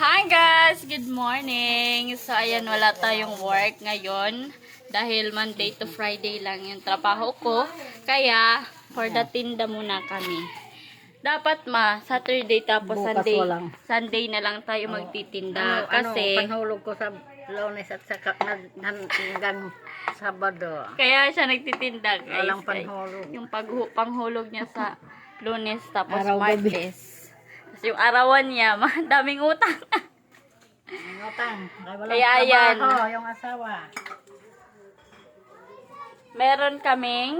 Hi guys! Good morning! So ayan, wala tayong work ngayon dahil Monday to Friday lang yung trabaho ko. Kaya, for the tinda muna kami. Dapat ma, Saturday tapos Bukas Sunday. walang. Sunday na lang tayo magtitinda. kasi, ano, panhulog ko sa lunes at nad- hanggang Sabado. kaya siya nagtitinda guys. Walang panhulog. Yung paghu- panghulog niya sa lunes tapos Araw, gabi. Martes. Tapos yung arawan niya, daming utang. Ngutang. Ay, walang Kaya ayan. trabaho, yung asawa. Meron kaming,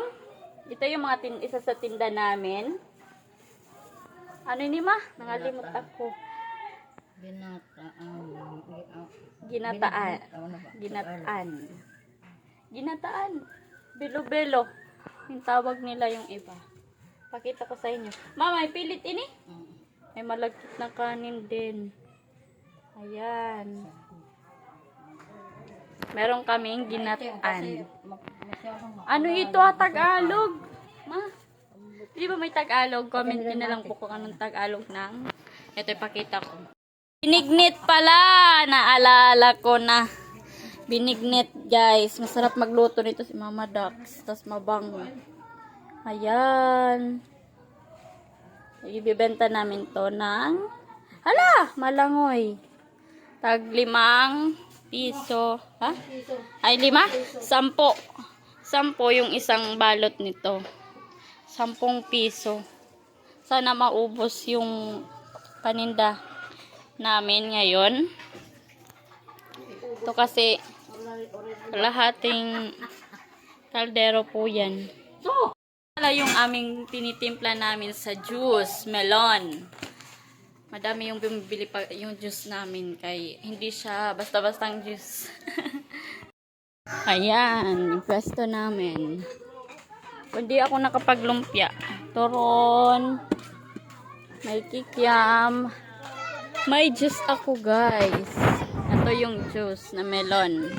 ito yung mga tin, isa sa tinda namin. Ano ni ma? Nangalimot ako. Binata. Um, Ginataan. ano ba? Ginataan. Ginataan. Bilo-bilo. Yung tawag nila yung iba. Pakita ko sa inyo. Mama, may pilit ini? Mm. May malagkit na kanin din. Ayan. Meron kaming ginataan. Ano ito ah, Tagalog? Ma? Di ba may Tagalog? Comment nyo na lang po kung anong Tagalog ng. Ito ipakita ko. Binignit pala! Naalala ko na. Binignit guys. Masarap magluto nito si Mama Dax. Tapos mabango. Ayan. Ibibenta namin to ng hala, malangoy. Tag limang piso. Ha? Ay, lima? Sampo. Sampo yung isang balot nito. Sampung piso. Sana maubos yung paninda namin ngayon. Ito kasi lahating kaldero po yan. Wala yung aming tinitimpla namin sa juice, melon. Madami yung bumibili pa yung juice namin kay hindi siya basta-bastang juice. Ayan, yung pwesto namin. Hindi ako nakapaglumpia. Turon, may kikiam, may juice ako guys. Ito yung juice na melon.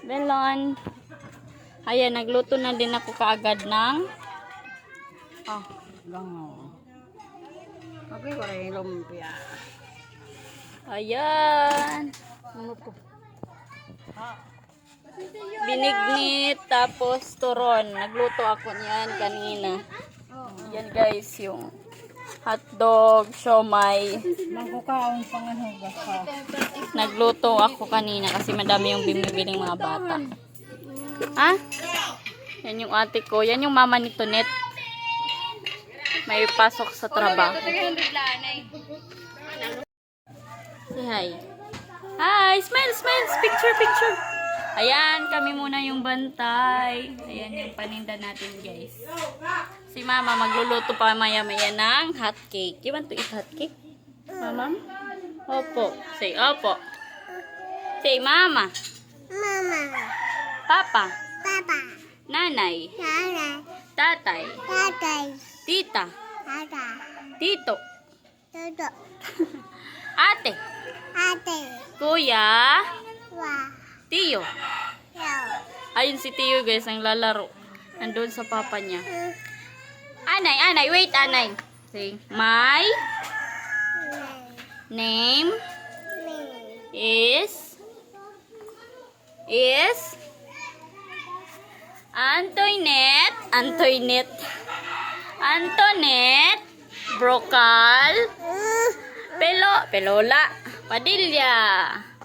Melon. Ayan, nagluto na din ako kaagad ng oh, Gango. Yung lumpia. Ayan. Ano to? Binignit, tapos turon. Nagluto ako niyan kanina. Yan guys, yung hotdog, siomay. Mangkukaon pangahugas pa. Nagluto ako kanina kasi madami yung bimibiling mga bata. Ha? Yan yung ate ko. Yan yung mama ni Tonet. May pasok sa trabaho. Say hi. Hi! Smile, smile! Picture, picture! Ayan, kami muna yung bantay. Ayan yung paninda natin, guys. Si mama magluluto pa maya-maya ng hot cake. You want to eat hot cake? Mama? Opo. Say opo. Say mama. Mama, Papa. Papa, Nanay. Nana, Tatay. Tatay, Tita. Tata, Tito. Toto, Ate. Ate, Kuya. Wa, Tiyo. Yo, Ayun si Tiyo guys, ang lalaro. Nandun sa papa niya. Anay, anay, wait, anay. Say, my name Me, is is Antoinette, Antoinette, Antoinette, Brocal, Pelo, Pelola, Padilla,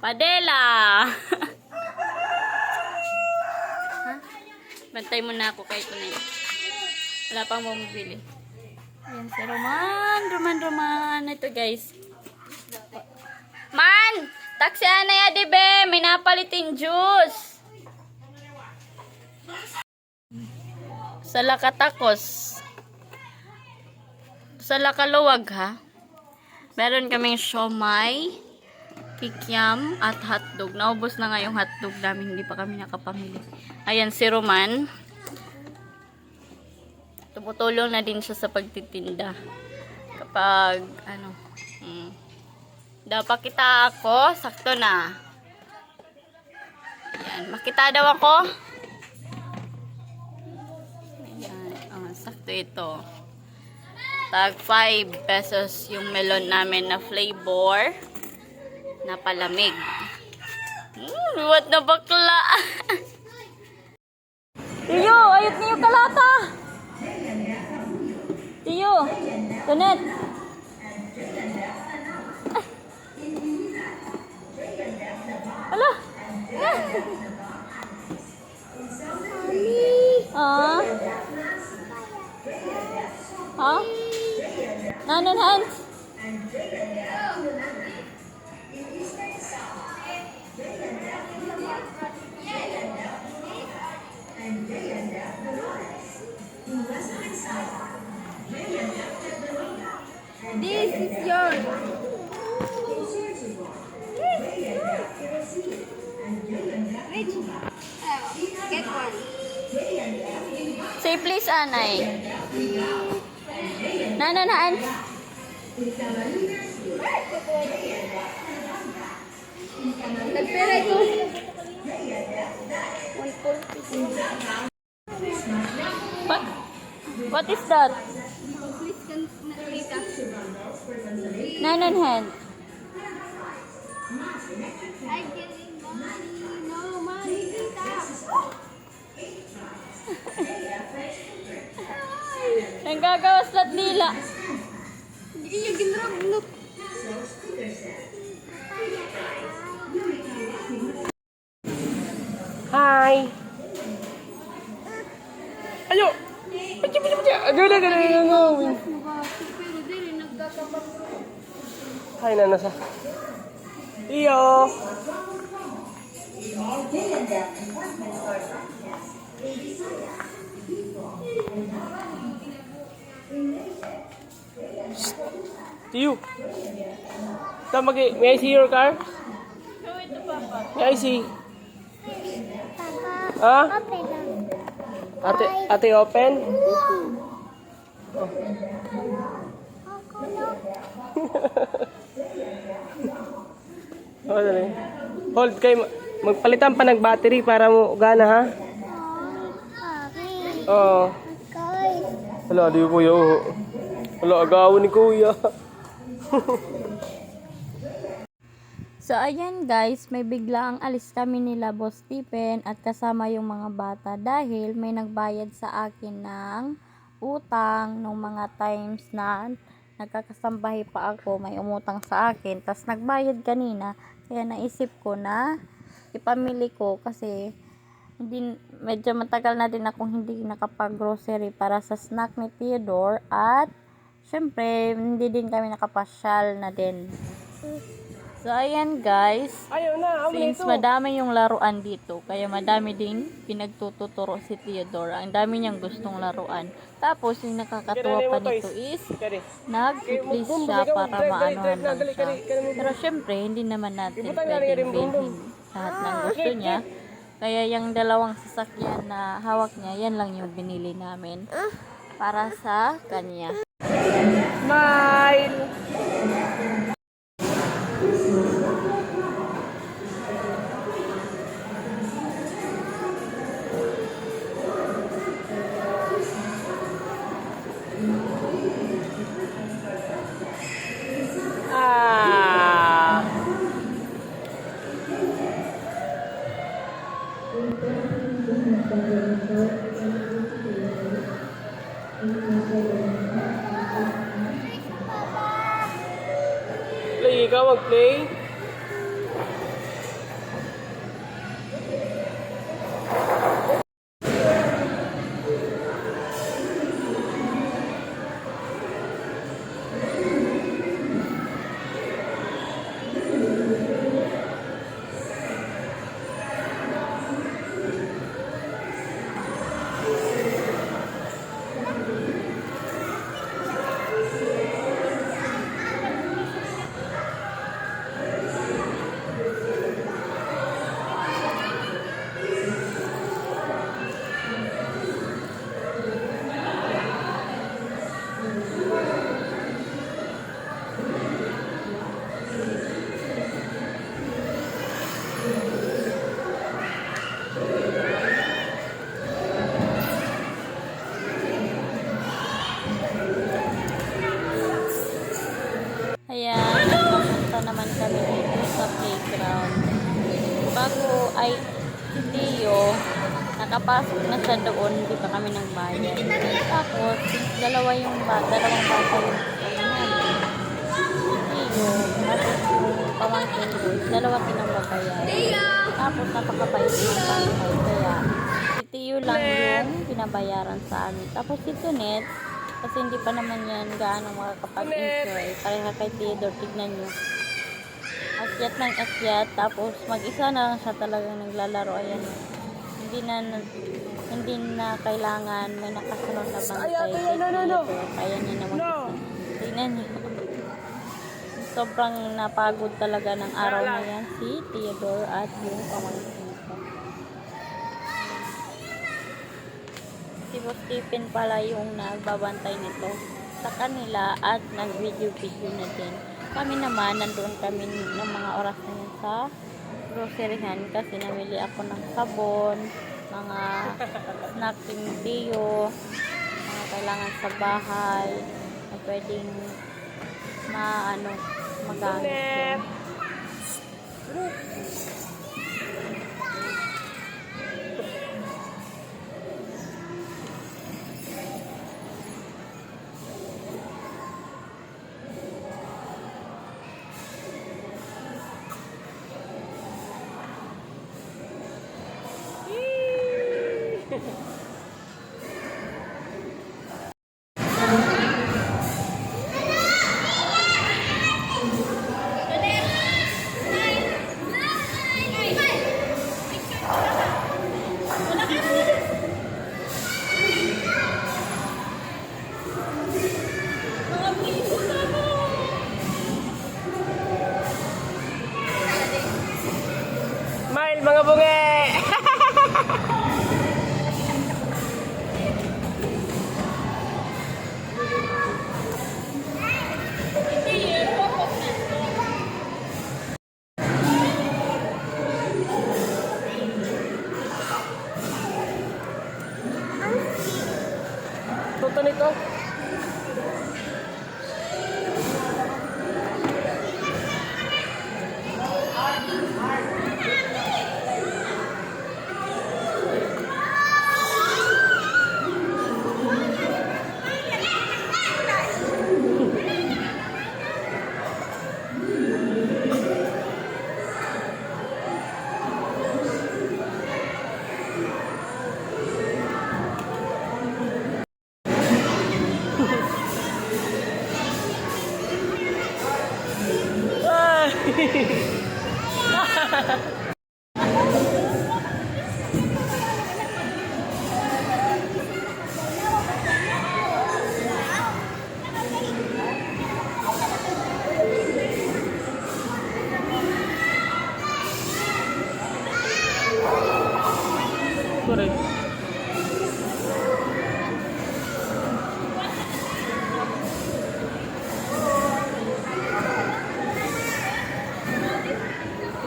Padela. Bantay mo na ako kay Tunay. Wala pang bumibili. Ayan si Roman, Roman, Roman. Ito guys. Man! Taksi na ya, di be. May napalitin juice. Sa lakatakos. Sa lakaluwag, ha? Meron kaming siomay, kikiam, at hotdog. Naubos na nga yung hotdog namin. Hindi pa kami nakapamili. Ayan si Roman. Tumutulong na din siya sa pagtitinda. Kapag, ano, mm, daw pakita ako, sakto na. Ayan, makita daw ako. Ayan, oh, sakto ito. Tag 5 pesos yung melon namin na flavor na palamig. Mm, what na bakla? Tiyo, ayot niyo kalata. Tiyo, tunet. This is yours. Rich. Get one. Say please, Anay. Nanon hands? Nagpera ko. What? What is that? Please can nakita. Nanon hands? I getting money. No money. Nanggagawas lahat nila. Hindi yung ginrog. Look. Hi. Ayo. Ayo, ayo, ayo. Ayo, ayo, ayo, ayo. Pero dili nagkakapag. Hi, na nasa. Iyo. Come again. May I see your car? May I see? Ah? Open lang. Ate, ate open? Ako lang. Oh, dali. Hold kayo. Magpalitan pa ng battery para mo gana ha? Oo. Okay. Wala, di ko kuya. oh. Wala, agawan ni kuya. So, ayan guys, may bigla ang alis kami nila Boss Stephen at kasama yung mga bata dahil may nagbayad sa akin ng utang nung mga times na nagkakasambahay pa ako, may umutang sa akin. Tapos nagbayad kanina, kaya naisip ko na ipamili ko kasi hindi, medyo matagal na din akong hindi nakapag-grocery para sa snack ni Theodore at syempre, hindi din kami nakapasyal na din. So, ayan guys. Ayaw na, Since madami yung laruan dito, kaya madami din pinagtututuro si Theodore. Ang dami niyang gustong laruan. Tapos, yung nakakatuwa pa nito is, nag-please siya para maanohan lang siya. Pero syempre, hindi naman natin pwedeng bilhin lahat ng gusto niya. Kaya yung dalawang sasakyan na hawak niya, yan lang yung binili namin para sa kanya. Smile! Bago ay si Tio, nakapasok na siya doon, hindi pa kami nagbayad. Tapos, dalawa yung bata, dalawang bata yung Tio, tapos yung pamangkin ko, dalawa pinambabayan. Tapos napakabait ng pangkay, kaya si Tio lang yung pinabayaran sa amin. Tapos si Tunet, kasi hindi pa naman yan gaano makakapag-enjoy. Pareha kay Theodore, tignan nyo. Akyat ng akyat, tapos mag-isa na lang siya talagang naglalaro. Ayan. Hindi na, hindi na kailangan may nakasunod na bantay kay Theodore. Kaya niya na mag-isa. Tignan niyo. Sobrang napagod talaga ng araw na yan si Theodore at yung pamangkin ko. Si Boss Stephen pala yung nagbabantay nito sa kanila at nag-video-video na din. Kami naman, nandoon kami ng mga oras na yun sa groceryhan kasi namili ako ng sabon, mga snacking bio, mga kailangan sa bahay, na pwedeng ma ano magamit. yun.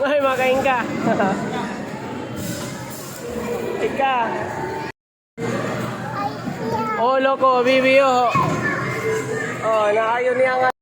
Ay, makain ka. Ika. Oh, loko, bibiyo. Oh, naayon niya nga.